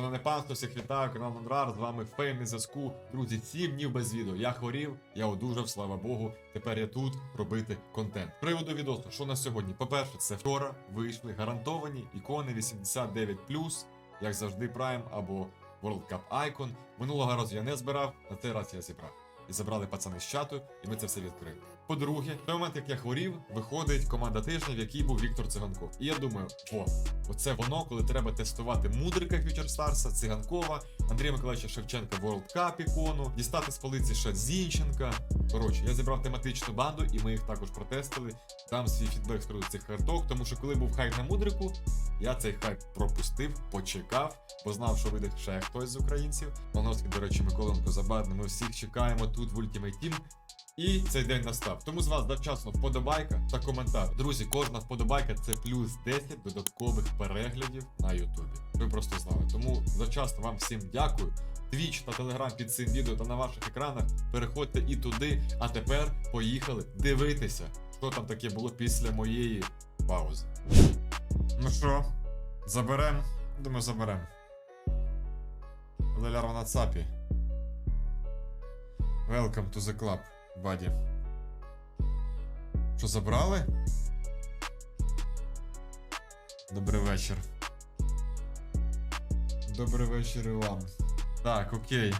Шановне панство, всіх вітаю, канал Нондрар, з вами Фейм на зв'язку. Друзі, 7 днів без відео. Я хворів, я одужав, слава Богу. Тепер я тут робити контент. Приводу відосу, що на сьогодні? По-перше, це вчора вийшли гарантовані ікони 89+, як завжди, Prime або World Cup Icon. Минулого разу я не збирав, на цей раз я зібрав. І забрали пацани з чату, і ми це все відкрили. По-друге, той момент, як я хворів, виходить команда тижня, в якій був Віктор Циганков. І я думаю, о, оце воно, коли треба тестувати мудрика Старса, Циганкова, Андрія Миколаївича Шевченка World Cup ікону, дістати з полиці ще. Коротше, я зібрав тематичну банду, і ми їх також протестили. Дам свій фідбек з цих карток, тому що коли був хайп на мудрику, я цей хайп пропустив, почекав, бо знав, що вийде ще хтось з українців. Лоновський, до речі, Миколенко забадне. Ми всіх чекаємо тут в Ultimate Team. І цей день настав. Тому з вас завчасно вподобайка та коментар. Друзі, кожна вподобайка це плюс 10 додаткових переглядів на Ютубі. Ви просто знали. Тому завчасно вам всім дякую. Твіч та телеграм під цим відео та на ваших екранах. Переходьте і туди. А тепер поїхали дивитися, що там таке було після моєї паузи. Ну що, заберем? Думаю, заберем. Леляр в нацапі. Welcome to the club, баді. Що забрали? Добрий вечір. Добрий вечір і вам. Так, окей.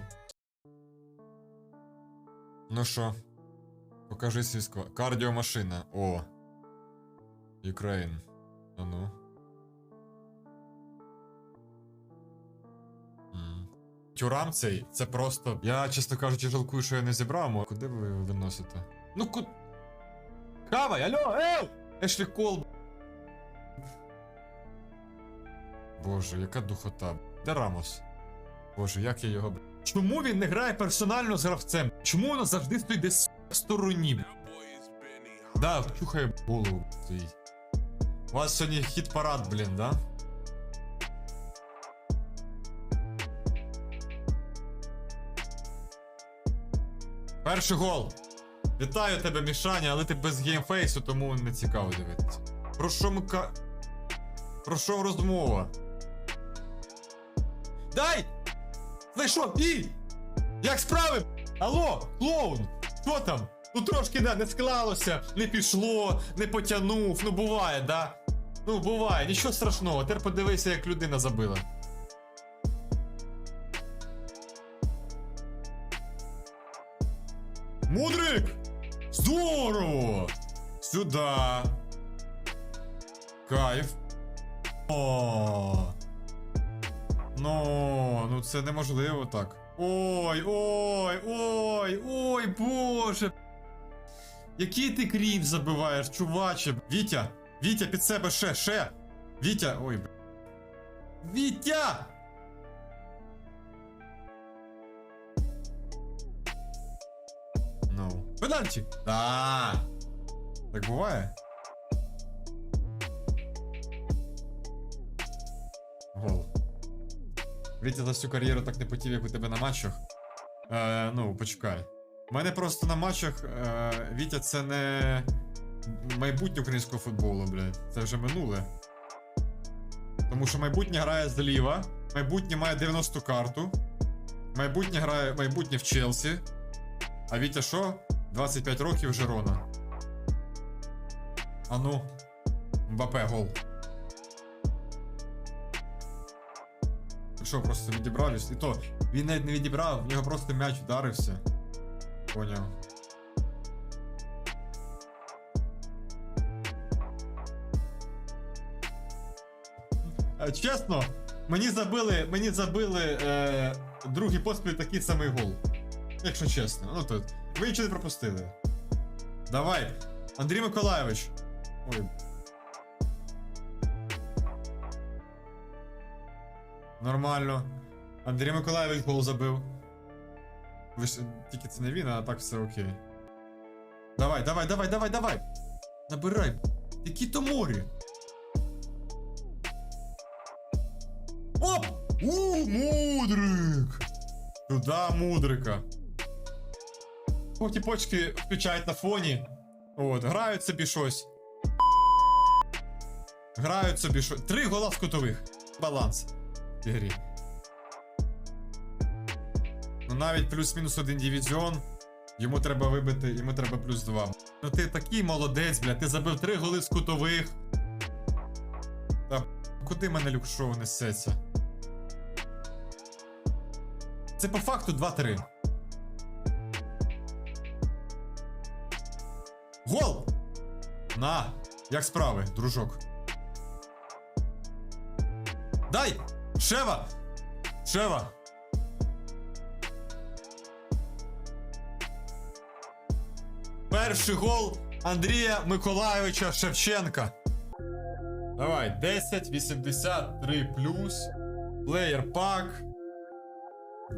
Ну що? Покажи свій склад. Кардіомашина. О. Україн. А ну. Тюрам цей, це просто. Я, чесно кажучи, жалкую, що я не зібрав, мо- куди ви його виносите? Ну ку. Хавай, алло, ей! Ешлі кол. Боже, яка духота. Де Рамос? Боже, як я його. Чому він не грає персонально з гравцем? Чому воно завжди стоїть десь в стороні? Да, чухає голову. У вас сьогодні хіт парад, блін, да? Перший гол. Вітаю тебе, Мішаня, але ти без геймфейсу, тому не цікаво дивитися. Про що ми ка. Про що розмова? Дай! Знайшов! І! Як справи? Алло, клоун! Що там? Ну трошки да, не склалося, не пішло, не потягнув. Ну буває, да? Ну буває, нічого страшного. Тепер подивися, як людина забила. Мудрик! Здорово! Сюда. Кайф. О. Ну, ну це неможливо так. Ой, ой, ой, ой, боже. Який ти крінж забиваєш, чуваче? Вітя! Вітя, під себе ще, ще! Вітя! Ой, б... Вітя! Пенальті! Да. Так буває? Гол. Вітя за всю кар'єру так не потів, як у тебе на матчах. Е, ну, почекай. У мене просто на матчах е, Вітя це не майбутнє українського футболу, блядь. Це вже минуле. Тому що майбутнє грає зліва, майбутнє має 90 карту. Майбутнє грає майбутнє в Челсі. А Вітя що? 25 років Жерона. А ну. Мбапе, гол. Що, просто відібрав і то. Він навіть не відібрав, в нього просто м'яч вдарився. Поняв. Е, Чесно, мені забили, мені забили е, другий поспіль такий самий гол. Якщо чесно, ну тут. Ви нічого не пропустили. Давай, Андрій Миколайович. Ой. Нормально. Андрій Миколайович гол забив. Ви ж тільки це не він, а так все окей. Давай, давай, давай, давай, давай! Набирай! Які то морі! Оп! У, мудрик! Туда мудрика. Ті почки включають на фоні. От, грають собі щось. Грають собі щось. Три гола з кутових. Баланс в ігрі. Ну навіть плюс-мінус один дивізіон. Йому треба вибити, йому треба плюс два. Ну ти такий молодець, бля, ти забив три голи з кутових. Та куди мене люкшоу несеться? Це по факту 2-3. Гол! На! Як справи, дружок? Дай! Шева! Шева! Перший гол Андрія Миколайовича Шевченка. Давай, 10, 83 плюс. Плеєр пак.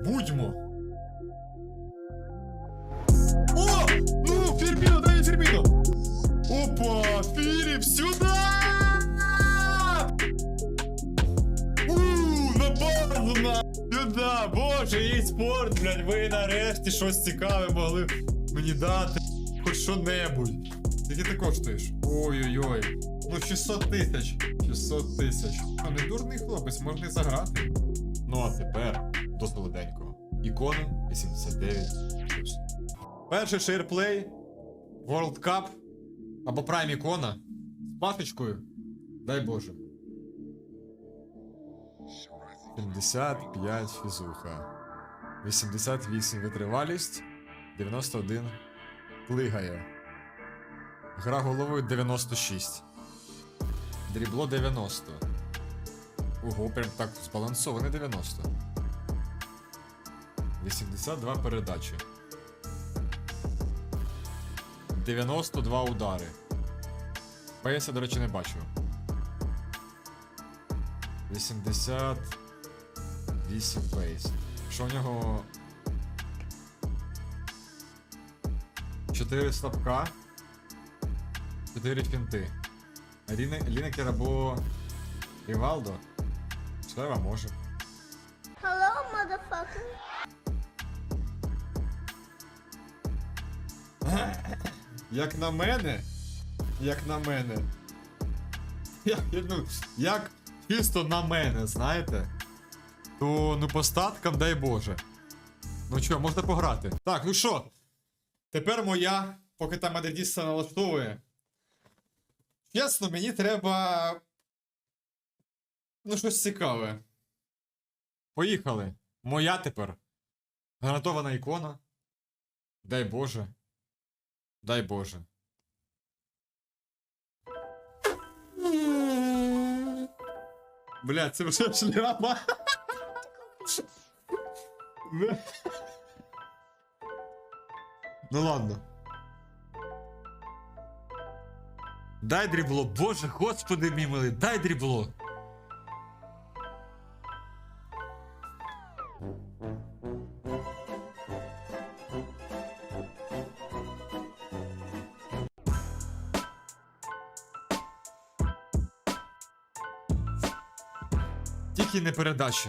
Будьмо. Фірміно! Опа! Філіп, сюди! Ууу, на на! Сюда! Боже, їй спорт, блядь, ви нарешті щось цікаве могли мені дати. Хоч що-небудь. Скільки ти коштуєш? Ой-ой-ой. Ну 600 тисяч. 600 тисяч. Ну не дурний хлопець, можна і заграти. Ну а тепер до солоденького. Ікона 89 Перший шейрплей World Cup або Prime ікона з пасочкою. Дай Боже. 75 фізуха. 88 витривалість. 91 плигає. Гра головою 96. Дрібло 90. Ого, прям так збалансоване 90. 82 передачі. 92 удари. Я, до речі, не бачу. 88 пейс. Що в нього. 4 слабка. 4 фінти. Лінекер або Рівалдо. Слева може. Як на мене. Як на мене. Як, ну, як чисто на мене, знаєте? То ну по статкам, дай Боже. Ну що, можна пограти. Так, ну що? Тепер моя, поки там Адрідіса налаштовує. Чесно, мені треба. Ну, щось цікаве. Поїхали. Моя тепер. Гарантована ікона. Дай Боже. Дай Боже. Бля, це вже шляпа. Ну ладно. Дай дрібло, боже, господи мій милий, дай дрібло. Не передачі.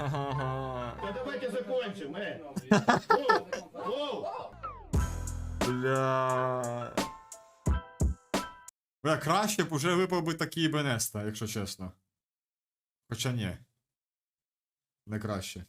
Да давайте закончим, э. Гол! Бля. Бля, краще б уже випав би такий Бенеста, якщо чесно. Хоча ні. Не краще.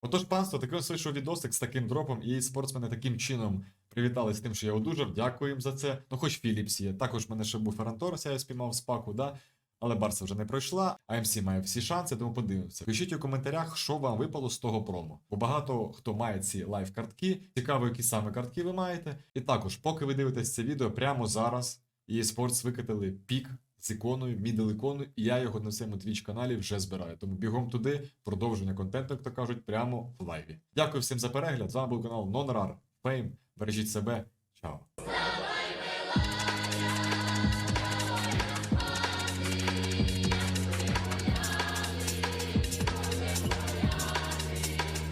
Отож, панство, такий ось вийшов відосик з таким дропом, і спортсмени таким чином привітали з тим, що я одужав. Дякую їм за це. Ну, хоч Філіпс є. Також в мене ще був Ферранторс, я спіймав з паку, да. Але Барса вже не пройшла, а МС має всі шанси, тому подивимося. Пишіть у коментарях, що вам випало з того промо. Бо багато хто має ці лайв-картки. Цікаво, які саме картки ви маєте. І також, поки ви дивитесь це відео, прямо зараз EA Sports викатили пік з іконою, мідл іконою, і я його на своєму Twitch каналі вже збираю. Тому бігом туди, продовження контенту, як то кажуть, прямо в лайві. Дякую всім за перегляд. З вами був канал NonRar Fame. Бережіть себе. Чао.